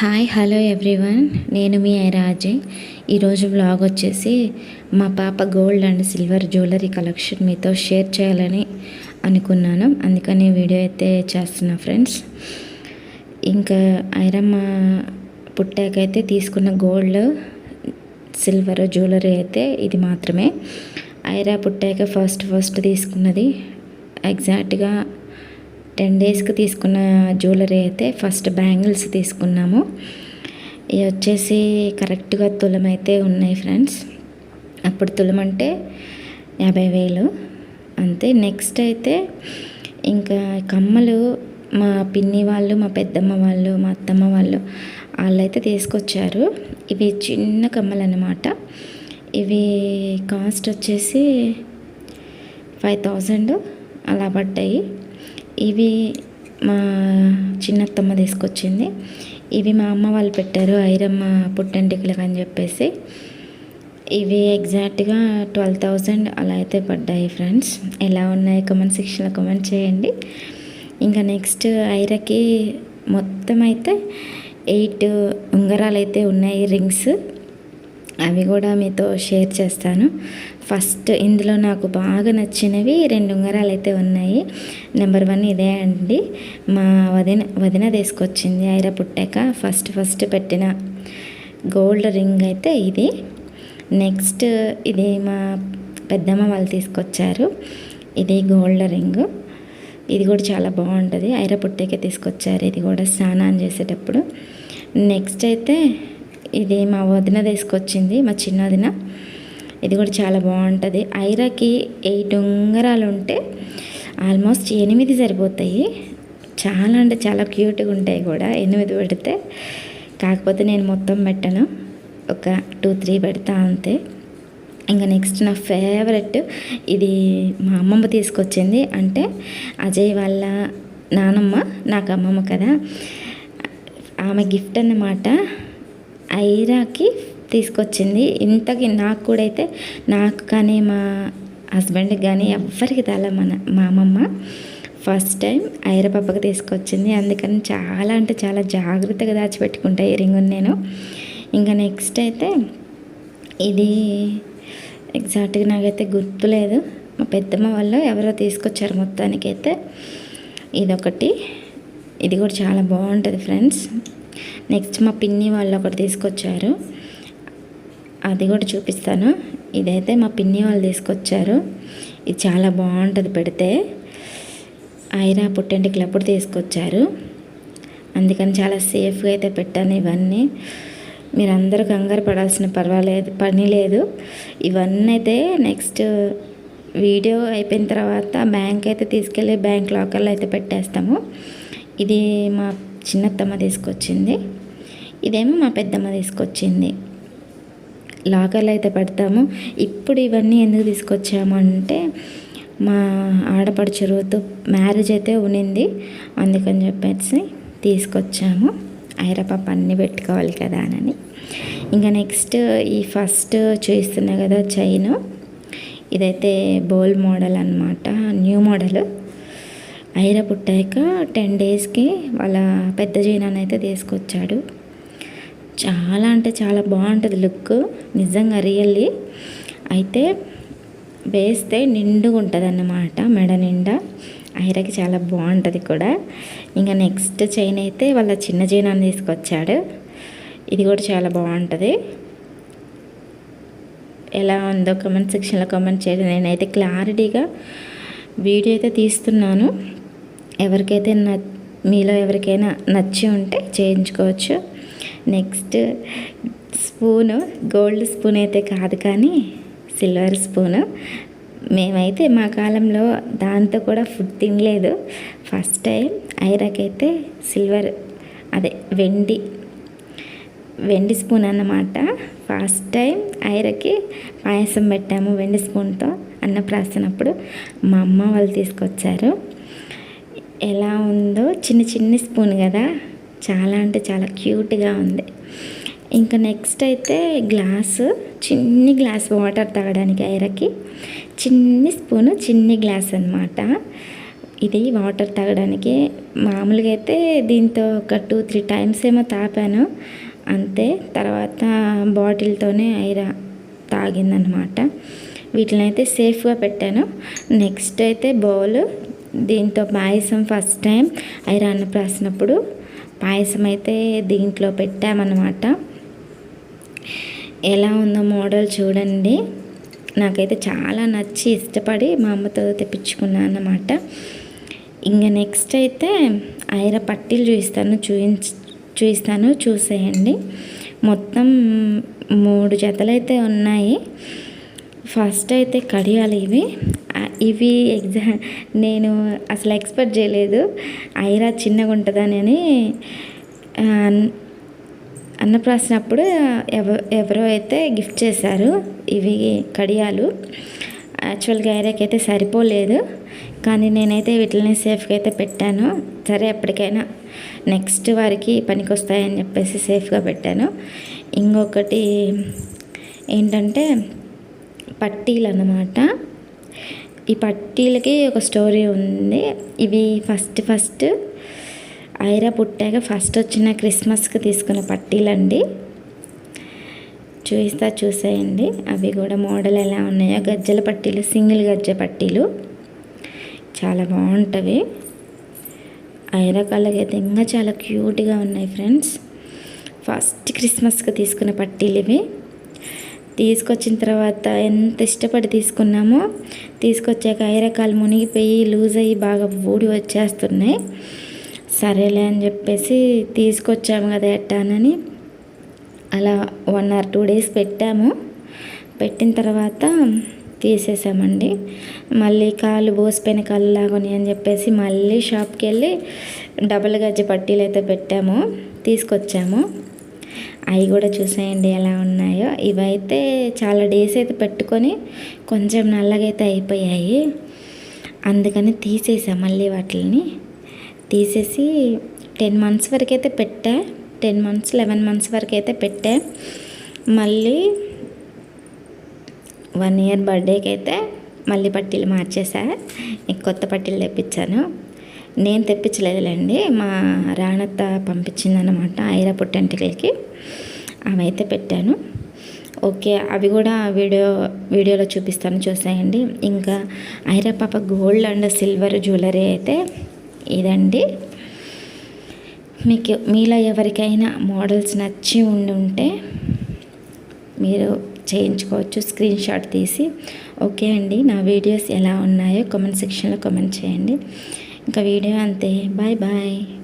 Hi hello everyone నేను మీ ఐరాజే ఈరోజు vlog వచ్చేసి మా పాప gold and silver jewellery collection మీతో షేర్ చేయాలని అనుకున్నాను. అందుకని వీడియో అయితే చేస్తున్నా ఫ్రెండ్స్ ఇంకా ఐరమ్మ పుట్టాకైతే తీసుకున్న గోల్డ్ సిల్వర్ జ్యువెలరీ అయితే ఇది మాత్రమే. ఐరా పుట్టాక ఫస్ట్ ఫస్ట్ తీసుకున్నది ఎగ్జాక్ట్గా టెన్ డేస్కి తీసుకున్న జ్యువెలరీ అయితే ఫస్ట్ బ్యాంగిల్స్ తీసుకున్నాము. ఇవి వచ్చేసి కరెక్ట్గా తులం అయితే ఉన్నాయి ఫ్రెండ్స్. అప్పుడు తులం అంటే యాభై వేలు. అంతే. నెక్స్ట్ అయితే ఇంకా కమ్మలు మా పిన్ని వాళ్ళు మా పెద్దమ్మ వాళ్ళు మా అత్తమ్మ వాళ్ళు వాళ్ళైతే తీసుకొచ్చారు. ఇవి చిన్న కమ్మలు అన్నమాట ఇవి కాస్ట్ వచ్చేసి ఫైవ్ థౌజండ్ అలా పడ్డాయి. ఇవి మా చిన్నత్తమ్మ తీసుకొచ్చింది. ఇవి మా అమ్మ వాళ్ళు పెట్టారు ఐరమ్మ పుట్టంటికలకు అని చెప్పేసి. ఇవి ఎగ్జాక్ట్గా ట్వెల్వ్ థౌజండ్ అలా అయితే పడ్డాయి ఫ్రెండ్స్. ఎలా ఉన్నాయి కమెంట్ సెక్షన్లో కమెంట్ చేయండి. ఇంకా నెక్స్ట్ ఐరకి మొత్తం అయితే ఎయిట్ ఉంగరాలు అయితే ఉన్నాయి రింగ్స్. అవి కూడా మీతో షేర్ చేస్తాను. ఫస్ట్ ఇందులో నాకు బాగా నచ్చినవి రెండు ఉంగరాలు అయితే ఉన్నాయి. నెంబర్ వన్ ఇదే అండి. మా వదిన వదిన తీసుకొచ్చింది ఐర పుట్టాక ఫస్ట్ ఫస్ట్ పెట్టిన గోల్డ్ రింగ్ అయితే ఇది. నెక్స్ట్ ఇది మా పెద్దమ్మ వాళ్ళు తీసుకొచ్చారు. ఇది గోల్డ్ రింగ్. ఇది కూడా చాలా బాగుంటుంది. ఐర పుట్టేకే తీసుకొచ్చారు. ఇది కూడా స్నానం చేసేటప్పుడు. నెక్స్ట్ అయితే ఇది మా వదిన తీసుకొచ్చింది మా చిన్న వదిన. ఇది కూడా చాలా బాగుంటుంది. ఐరాకి ఎయిట్ ఉంగరాలు ఉంటే ఆల్మోస్ట్ ఎనిమిది సరిపోతాయి. చాలా అంటే చాలా క్యూట్గా ఉంటాయి కూడా ఎనిమిది పెడితే. కాకపోతే నేను మొత్తం పెట్టను. ఒక టూ త్రీ పెడతా అంతే. ఇంకా నెక్స్ట్ నా ఫేవరెట్ ఇది మా అమ్మమ్మ తీసుకొచ్చింది. అంటే అజయ్ వాళ్ళ నానమ్మ నాకు అమ్మమ్మ కదా. ఆమె గిఫ్ట్ అన్నమాట. ఐరాకి తీసుకొచ్చింది. ఇంతకి నాకు కూడా అయితే నాకు కానీ మా హస్బెండ్కి కానీ ఎవ్వరికి తేలే మన మా అమ్మమ్మ. ఫస్ట్ టైం ఐరపప్పకి తీసుకొచ్చింది. అందుకని చాలా అంటే చాలా జాగ్రత్తగా దాచిపెట్టుకుంటా ఈ నేను. ఇంకా నెక్స్ట్ అయితే ఇది ఎగ్జాక్ట్గా నాకైతే గుర్తులేదు మా పెద్దమ్మ వాళ్ళు ఎవరో తీసుకొచ్చారు మొత్తానికైతే. ఇదొకటి. ఇది కూడా చాలా బాగుంటుంది ఫ్రెండ్స్. నెక్స్ట్ మా పిన్ని వాళ్ళు ఒకటి తీసుకొచ్చారు. అది కూడా చూపిస్తాను. ఇదైతే మా పిన్ని వాళ్ళు తీసుకొచ్చారు. ఇది చాలా బాగుంటుంది పెడితే. ఐరా పుట్టెంటికి అప్పుడు తీసుకొచ్చారు. అందుకని చాలా సేఫ్గా అయితే పెట్టాను ఇవన్నీ. మీరు అందరూ కంగారు పడాల్సిన పర్వాలేదు పని లేదు. ఇవన్నీ అయితే నెక్స్ట్ వీడియో అయిపోయిన తర్వాత బ్యాంక్ అయితే తీసుకెళ్ళి బ్యాంక్ లాకర్లో అయితే పెట్టేస్తాము. ఇది మా చిన్నత్తమ్మ తీసుకొచ్చింది. ఇదేమో మా పెద్దమ్మ తీసుకొచ్చింది. లాకర్లు అయితే పెడతాము. ఇప్పుడు ఇవన్నీ ఎందుకు తీసుకొచ్చాము అంటే మా ఆడపడుచు రోజు మ్యారేజ్ అయితే ఉనింది. అందుకని చెప్పేసి తీసుకొచ్చాము. ఐరపాప అన్నీ పెట్టుకోవాలి కదా అని. ఇంకా నెక్స్ట్ ఈ ఫస్ట్ చూస్తున్నా కదా చైన్. ఇదైతే బోల్ మోడల్ అనమాట న్యూ మోడల్. ఐర పుట్టాక టెన్ డేస్కి వాళ్ళ పెద్ద జీనాన్ని అయితే తీసుకొచ్చాడు. చాలా అంటే చాలా బాగుంటుంది లుక్. నిజంగా రియల్లీ. అయితే వేస్తే నిండుగా ఉంటుంది అన్నమాట మెడ నిండా. ఐరకి చాలా బాగుంటుంది కూడా. ఇంకా నెక్స్ట్ చైన్ అయితే వాళ్ళ చిన్న చైన్ తీసుకొచ్చాడు. ఇది కూడా చాలా బాగుంటుంది. ఎలా ఉందో కమెంట్ సెక్షన్లో కమెంట్ చేయండి. నేనైతే క్లారిటీగా వీడియో అయితే తీస్తున్నాను. ఎవరికైతే న మీలో ఎవరికైనా నచ్చి ఉంటే చేయించుకోవచ్చు. నెక్స్ట్ స్పూను గోల్డ్ స్పూన్ అయితే కాదు కానీ సిల్వర్ స్పూను. మేమైతే మా కాలంలో దాంతో కూడా ఫుడ్ తినలేదు. ఫస్ట్ టైం ఐరాకైతే సిల్వర్ అదే వెండి వెండి స్పూన్ అన్నమాట. ఫస్ట్ టైం ఐరకి పాయసం పెట్టాము వెండి స్పూన్తో అన్నప్రాసనప్పుడు. మా అమ్మ వాళ్ళు తీసుకొచ్చారు. ఎలా ఉందో చిన్న చిన్న స్పూన్ కదా? చాలా అంటే చాలా క్యూట్గా ఉంది. ఇంకా నెక్స్ట్ అయితే గ్లాసు చిన్ని గ్లాస్ వాటర్ తాగడానికి ఐరకి చిన్ని స్పూను చిన్ని గ్లాస్ అనమాట ఇది వాటర్ తాగడానికి. మామూలుగా అయితే దీంతో ఒక టూ త్రీ టైమ్స్ ఏమో తాపాను. అంతే. తర్వాత బాటిల్తోనే ఐరా తాగిందనమాట వీటిని అయితే సేఫ్గా పెట్టాను. నెక్స్ట్ అయితే బౌల్ దీంతో పాయసం ఫస్ట్ టైం ఐరా అన్నప్రాసినప్పుడు పాయసం అయితే దీంట్లో పెట్టామన్నమాట. ఎలా ఉందో మోడల్ చూడండి. నాకైతే చాలా నచ్చి ఇష్టపడి మా అమ్మతో తెప్పించుకున్నాను అన్నమాట. ఇంకా నెక్స్ట్ అయితే ఐర పట్టీలు చూపిస్తాను చూపించ చూపిస్తాను చూసేయండి. మొత్తం మూడు జతలు అయితే ఉన్నాయి. ఫస్ట్ అయితే కడియాలు ఇవి. ఇవి ఎగ్జా నేను అసలు ఎక్స్పెక్ట్ చేయలేదు. ఐరా చిన్నగా ఉంటుందని అన్నప్రాసినప్పుడు ఎవ ఎవరో అయితే గిఫ్ట్ చేశారు ఇవి కడియాలు. యాక్చువల్గా ఐరాకి అయితే సరిపోలేదు కానీ నేనైతే వీటిని సేఫ్గా అయితే పెట్టాను. సరే ఎప్పటికైనా నెక్స్ట్ వారికి పనికి వస్తాయని చెప్పేసి సేఫ్గా పెట్టాను. ఇంకొకటి ఏంటంటే పట్టీలు అన్నమాట ఈ పట్టీలకి ఒక స్టోరీ ఉంది. ఇవి ఫస్ట్ ఫస్ట్ ఐరా పుట్టాక ఫస్ట్ వచ్చిన క్రిస్మస్కి తీసుకున్న పట్టీలండి. చూస్తా చూసేయండి. అవి కూడా మోడల్ ఎలా ఉన్నాయో. గజ్జల పట్టీలు సింగిల్ గజ్జ పట్టీలు. చాలా బాగుంటుంది ఐరా కళ్ళకి అయితే ఇంకా చాలా క్యూట్గా ఉన్నాయి ఫ్రెండ్స్. ఫస్ట్ క్రిస్మస్కి తీసుకున్న పట్టీలు ఇవి తీసుకొచ్చిన తర్వాత ఎంత ఇష్టపడి తీసుకున్నామో తీసుకొచ్చాక ఐరకాలు మునిగిపోయి లూజ్ అయ్యి బాగా ఊడి వచ్చేస్తున్నాయి. సరేలే అని చెప్పేసి తీసుకొచ్చాము కదా ఎట్టానని. అలా వన్ ఆర్ టూ డేస్ పెట్టాము. పెట్టిన తర్వాత తీసేసామండి. మళ్ళీ కాళ్ళు బోసిపోయిన కాళ్ళు లాగొని అని చెప్పేసి మళ్ళీ షాప్కి వెళ్ళి డబల్ గజ్జ పట్టీలు అయితే పెట్టాము. తీసుకొచ్చాము. అవి కూడా చూసేయండి ఎలా ఉన్నాయో. ఇవైతే చాలా డేస్ అయితే పెట్టుకొని కొంచెం నల్లగైతే అయిపోయాయి. అందుకని తీసేసా మళ్ళీ వాటిని తీసేసి టెన్ మంత్స్ వరకు అయితే పెట్టా. టెన్ మంత్స్ లెవెన్ మంత్స్ వరకు అయితే పెట్టా. మళ్ళీ వన్ ఇయర్ బర్త్డేకి అయితే మళ్ళీ పట్టీలు మార్చేసా. కొత్త పట్టీలు తెప్పించాను. నేను తెప్పించలేదులేండి. మా రాణత్త పంపించిందనమాట ఐరా పుట్టంటికలకి ఆమె అయితే పెట్టాను. ఓకే అవి కూడా వీడియో వీడియోలో చూపిస్తాను చూసేయండి. ఇంకా ఐరా పాప గోల్డ్ అండ్ సిల్వర్ జ్యువెలరీ అయితే ఇదండి. మీకు మీలో ఎవరికైనా మోడల్స్ నచ్చి ఉండి ఉంటే మీరు చేయించుకోవచ్చు. స్క్రీన్ షాట్ తీసి. ఓకే అండి నా వీడియోస్ ఎలా ఉన్నాయో కామెంట్ సెక్షన్లో కామెంట్ చేయండి. ఇంకా వీడియో అంతే. Bye bye.